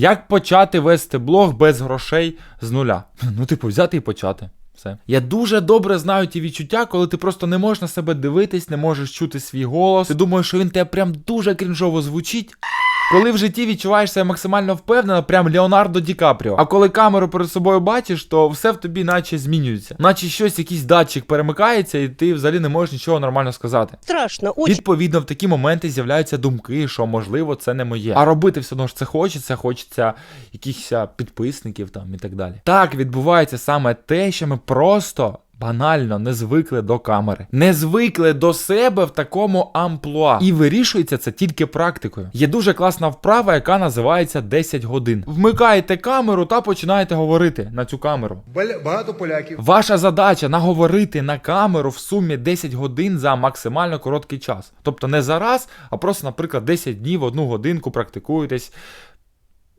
Як почати вести блог без грошей з нуля? Ну, типу, взяти і почати. Все. Я дуже добре знаю ті відчуття, коли ти просто не можеш на себе дивитись, не можеш чути свій голос. Ти думаєш, що він тебе прям дуже крінжово звучить. Коли в житті відчуваєш себе максимально впевнено, прям Леонардо Ді Капріо. А коли камеру перед собою бачиш, то все в тобі наче змінюється. Наче щось, якийсь датчик перемикається, і ти взагалі не можеш нічого нормально сказати. Страшно, очень. Відповідно, в такі моменти з'являються думки, що можливо це не моє. А робити все одно ж це хочеться, хочеться якихось підписників там і так далі. Так відбувається саме те, що ми просто. Банально не звикли до камери, не звикли до себе в такому амплуа. І вирішується це тільки практикою. Є дуже класна вправа, яка називається 10 годин. Вмикаєте камеру та починаєте говорити на цю камеру. Багато поляків. Ваша задача наговорити на камеру в сумі 10 годин за максимально короткий час. Тобто не за раз, а просто, наприклад, 10 днів, одну годинку практикуєтесь.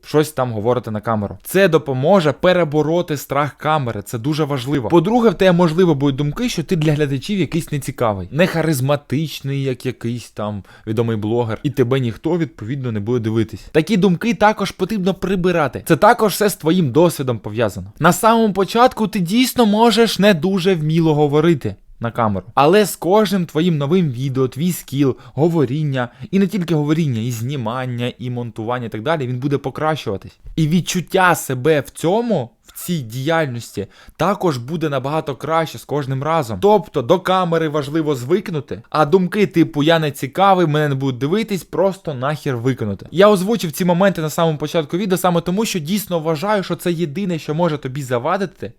Щось там говорите на камеру. Це допоможе перебороти страх камери. Це дуже важливо. По-друге, в тебе можливо будуть думки, що ти для глядачів якийсь нецікавий, не харизматичний, як якийсь там відомий блогер, і тебе ніхто відповідно не буде дивитись. Такі думки також потрібно прибирати. Це також все з твоїм досвідом пов'язано. На самому початку ти дійсно можеш не дуже вміло говорити. На камеру. Але з кожним твоїм новим відео, твій скіл, говоріння, і не тільки говоріння, і знімання, і монтування, і так далі, він буде покращуватись. І відчуття себе в цьому, в цій діяльності, також буде набагато краще з кожним разом. Тобто до камери важливо звикнути, а думки, типу я не цікавий, мене не будуть дивитись, просто нахер виконати. Я озвучив ці моменти на самому початку відео саме тому, що дійсно вважаю, що це єдине, що може тобі завадити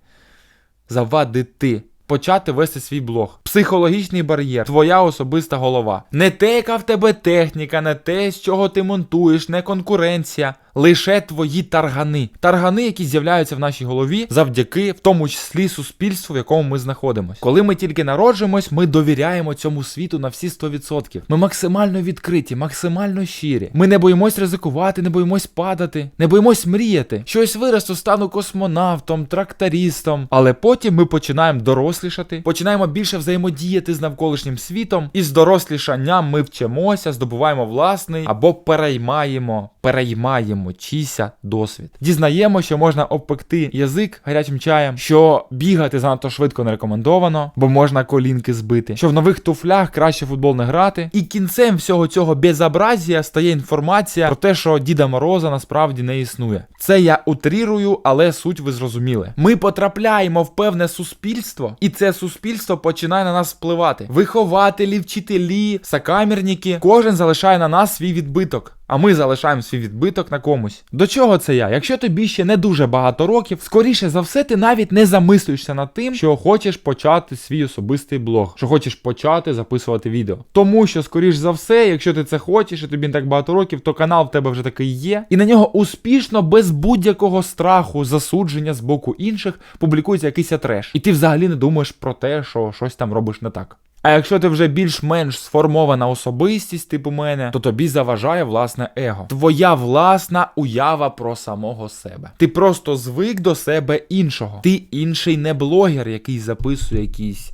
завадити. Почати вести свій блог. Психологічний бар'єр, твоя особиста голова. Не те, яка в тебе техніка, не те, з чого ти монтуєш, не конкуренція. Лише твої таргани. Таргани, які з'являються в нашій голові завдяки, в тому числі, суспільству, в якому ми знаходимося. Коли ми тільки народжуємось, ми довіряємо цьому світу на всі 100%. Ми максимально відкриті, максимально щирі. Ми не боїмось ризикувати, не боїмось падати, не боїмось мріяти. Щось виросту, стану космонавтом, трактористом. Але потім ми починаємо дорослішати, починаємо більше взаємодіяти з навколишнім світом, і з дорослішанням ми вчимося, здобуваємо власний або переймаємо, переймаємо чийся досвід. Дізнаємо, що можна обпекти язик гарячим чаєм, що бігати занадто швидко не рекомендовано, бо можна колінки збити, що в нових туфлях краще футбол не грати. І кінцем всього цього безобразія стає інформація про те, що Діда Мороза насправді не існує. Це я утрірую, але суть ви зрозуміли. Ми потрапляємо в певне суспільство, і це суспільство починає на нас впливати. Вихователі, вчителі, сокамерники, кожен залишає на нас свій відбиток. А ми залишаємо свій відбиток на комусь. До чого це я? Якщо тобі ще не дуже багато років, скоріше за все, ти навіть не замислюєшся над тим, що хочеш почати свій особистий блог, що хочеш почати записувати відео. Тому що, скоріш за все, якщо ти це хочеш і тобі не так багато років, то канал в тебе вже такий є, і на нього успішно, без будь-якого страху, засудження з боку інших, публікується якийсь треш. І ти взагалі не думаєш про те, що щось там робиш не так. А якщо ти вже більш-менш сформована особистість, типу мене, то тобі заважає власне его. Твоя власна уява про самого себе. Ти просто звик до себе іншого. Ти інший не блогер, який записує якісь.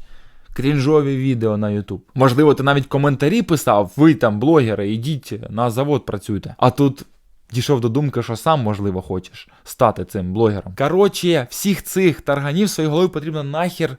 Крінжові відео на Ютуб. Можливо, ти навіть коментарі писав, ви там, блогери, ідіть на завод працюйте. А тут дійшов до думки, що сам, можливо, хочеш стати цим блогером. Коротше, всіх цих тарганів в своїй голові потрібно нахер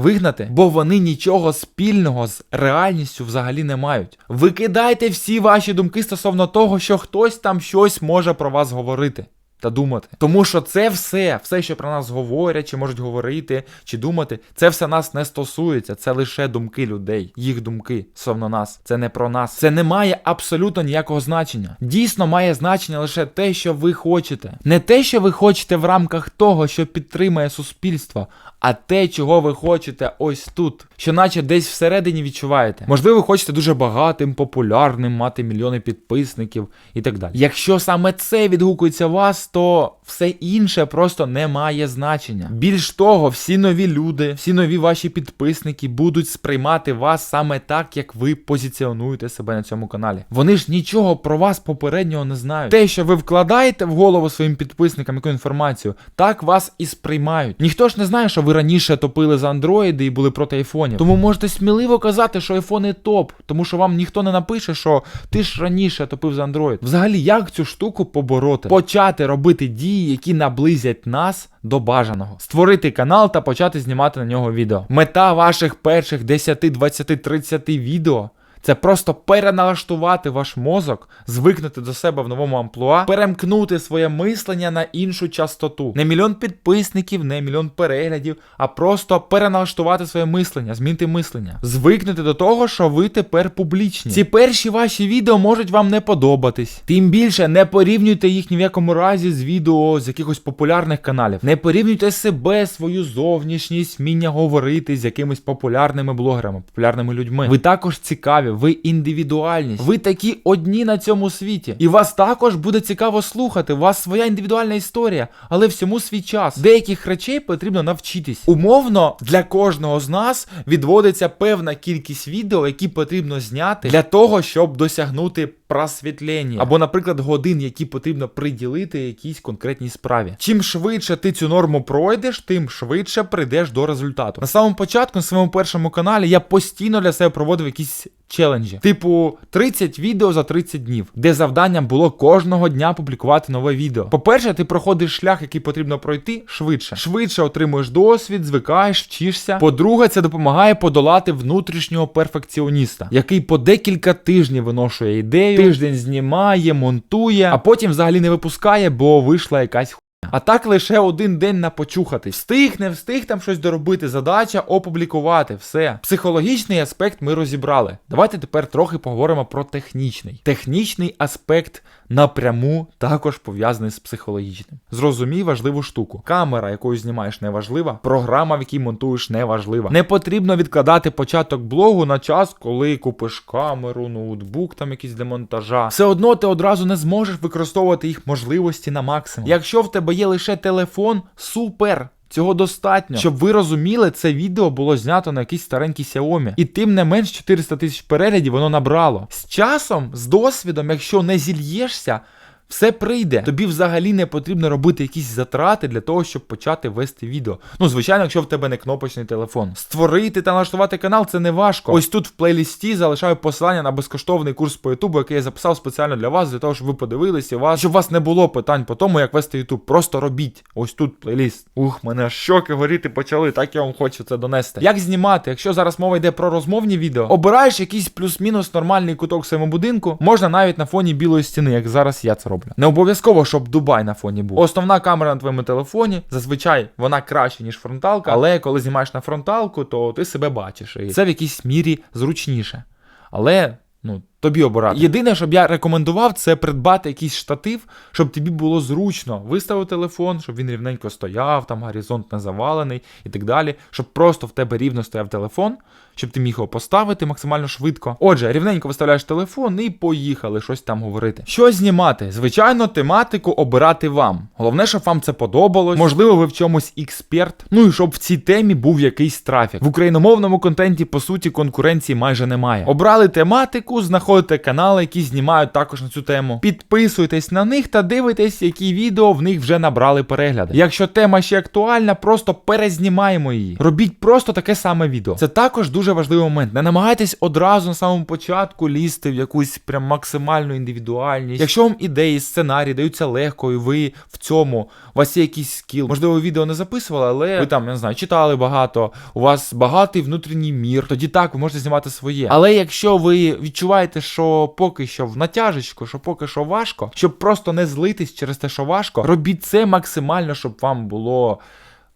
вигнати, бо вони нічого спільного з реальністю взагалі не мають. Викидайте всі ваші думки стосовно того, що хтось там щось може про вас говорити. Та думати. Тому що це все, все, що про нас говорять, чи можуть говорити, чи думати, це все нас не стосується. Це лише думки людей, їх думки стосовно нас. Це не про нас. Це не має абсолютно ніякого значення. Дійсно має значення лише те, що ви хочете. Не те, що ви хочете в рамках того, що підтримує суспільство, а те, чого ви хочете ось тут, що наче десь всередині відчуваєте. Можливо, ви хочете дуже багатим, популярним, мати мільйони підписників і так далі. Якщо саме це відгукується вас, то все інше просто не має значення. Більш того, всі нові люди, всі нові ваші підписники будуть сприймати вас саме так, як ви позиціонуєте себе на цьому каналі. Вони ж нічого про вас попереднього не знають. Те, що ви вкладаєте в голову своїм підписникам яку інформацію, так вас і сприймають. Ніхто ж не знає, що ви раніше топили за андроїди і були проти айфонів. Тому можете сміливо казати, що айфони топ, тому що вам ніхто не напише, що ти ж раніше топив за Android. Взагалі, як цю штуку побороти? Почати робити дії, які наблизять нас до бажаного, створити канал та почати знімати на нього відео. Мета ваших перших 10, 20, 30 відео. Це просто переналаштувати ваш мозок, звикнути до себе в новому амплуа, перемкнути своє мислення на іншу частоту. Не мільйон підписників, не мільйон переглядів, а просто переналаштувати своє мислення, змінити мислення, звикнути до того, що ви тепер публічні. Ці перші ваші відео можуть вам не подобатись. Тим більше не порівнюйте їх ні в якому разі з відео з якихось популярних каналів. Не порівнюйте себе, свою зовнішність, вміння говорити з якимись популярними блогерами, популярними людьми. Ви також цікаві, ви індивідуальність. Ви такі одні на цьому світі. І вас також буде цікаво слухати. У вас своя індивідуальна історія, але всьому свій час. Деяких речей потрібно навчитись. Умовно, для кожного з нас відводиться певна кількість відео, які потрібно зняти для того, щоб досягнути просвітлення. Або, наприклад, годин, які потрібно приділити якійсь конкретній справі. Чим швидше ти цю норму пройдеш, тим швидше прийдеш до результату. На самому початку, на своєму першому каналі, я постійно для себе проводив якісь челенджі. Типу 30 відео за 30 днів, де завданням було кожного дня публікувати нове відео. По-перше, ти проходиш шлях, який потрібно пройти швидше. Швидше отримуєш досвід, звикаєш, вчишся. По-друге, це допомагає подолати внутрішнього перфекціоніста, який по декілька тижнів виношує ідею, тиждень знімає, монтує, а потім взагалі не випускає, бо вийшла якась а так лише один день на почухати. Встиг, не встиг там щось доробити. Задача опублікувати. Все. Психологічний аспект ми розібрали. Давайте тепер трохи поговоримо про технічний. Технічний аспект напряму також пов'язаний з психологічним. Зрозумій важливу штуку. Камера, якою знімаєш, не важлива, програма, в якій монтуєш, не важлива. Не потрібно відкладати початок блогу на час, коли купиш камеру, ноутбук, там якийсь для монтажа. Все одно ти одразу не зможеш використовувати їх можливості на максимум. Якщо в тебе є лише телефон, супер. Цього достатньо, щоб ви розуміли, це відео було знято на якийсь старенький Xiaomi. І тим не менш 400 тисяч переглядів воно набрало. З часом, з досвідом, якщо не зільєшся, все прийде. Тобі взагалі не потрібно робити якісь затрати для того, щоб почати вести відео. Ну, звичайно, якщо в тебе не кнопочний телефон. Створити та налаштувати канал це не важко. Ось тут в плейлісті залишаю посилання на безкоштовний курс по Ютубу, який я записав спеціально для вас, для того, щоб ви подивилися, вас, щоб у вас не було питань по тому, як вести Ютуб. Просто робіть. Ось тут плейліст. Ух, мене аж щоки горіти почали, так я вам хочу це донести. Як знімати, якщо зараз мова йде про розмовні відео, обираєш якийсь плюс-мінус нормальний куток в своєму будинку, можна навіть на фоні білої стіни, як зараз я це роблю. Не обов'язково, щоб Дубай на фоні був. Основна камера на твоєму телефоні, зазвичай вона краще, ніж фронталка, але коли знімаєш на фронталку, то ти себе бачиш. І це в якійсь мірі зручніше. Але, ну. Тобі обирати. Єдине, щоб я рекомендував, це придбати якийсь штатив, щоб тобі було зручно. Виставив телефон, щоб він рівненько стояв, там горизонт не завалений і так далі. Щоб просто в тебе рівно стояв телефон, щоб ти міг його поставити максимально швидко. Отже, рівненько виставляєш телефон і поїхали щось там говорити. Що знімати? Звичайно, тематику обирати вам. Головне, щоб вам це подобалось. Можливо, ви в чомусь експерт. Ну і щоб в цій темі був якийсь трафік. В україномовному контенті, по суті, конкуренції майже немає. Обрали тематику, знаходите знаходите канали, які знімають також на цю тему. Підписуйтесь на них та дивитесь, які відео в них вже набрали перегляди. Якщо тема ще актуальна, просто перезнімаємо її. Робіть просто таке саме відео. Це також дуже важливий момент. Не намагайтесь одразу на самому початку лізти в якусь прям максимальну індивідуальність. Якщо вам ідеї, сценарії даються легко, і ви в цьому у вас є якийсь скіл. Можливо, відео не записували, але ви там я не знаю, читали багато. У вас багатий внутрішній мір. Тоді так ви можете знімати своє. Але якщо ви відчуваєте, що поки що в натяжечку, що поки що важко, щоб просто не злитись через те, що важко, робіть це максимально, щоб вам було.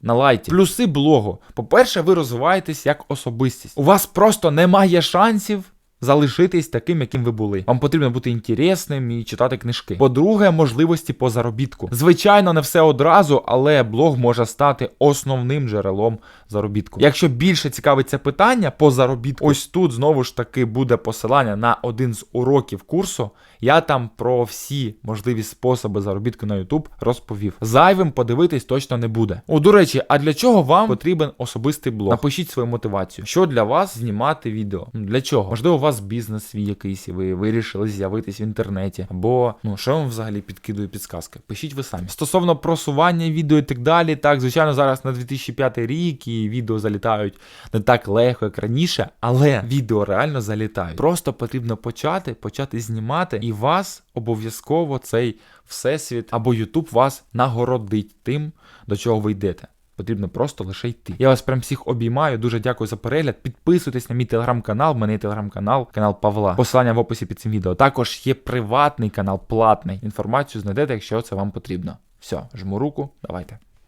На лайті. Плюси блогу. По-перше, ви розвиваєтесь як особистість. У вас просто немає шансів залишитись таким, яким ви були. Вам потрібно бути інтересним і читати книжки. По-друге, можливості по заробітку. Звичайно, не все одразу, але блог може стати основним джерелом заробітку. Якщо більше цікавить це питання по заробітку, ось тут знову ж таки буде посилання на один з уроків курсу. Я там про всі можливі способи заробітку на YouTube розповів. Зайвим подивитись точно не буде. О, до речі, а для чого вам потрібен особистий блог? Напишіть свою мотивацію. Що для вас знімати відео? Для чого? Можливо, у вас бізнес свій якийсь, і ви вирішили з'явитись в інтернеті. Або ну що вам взагалі підкидує підсказки? Пишіть ви самі. Стосовно просування відео і так далі. Так, звичайно, зараз на 2005 рік і відео залітають не так легко, як раніше, але відео реально залітають. Просто потрібно почати, почати знімати, і вас обов'язково цей всесвіт або Ютуб вас нагородить тим, до чого ви йдете. Потрібно просто лише йти. Я вас прям всіх обіймаю. Дуже дякую за перегляд. Підписуйтесь на мій телеграм-канал. Мене телеграм-канал, канал Павла. Посилання в описі під цим відео. Також є приватний канал, платний. Інформацію знайдете, якщо це вам потрібно. Все, жму руку, давайте.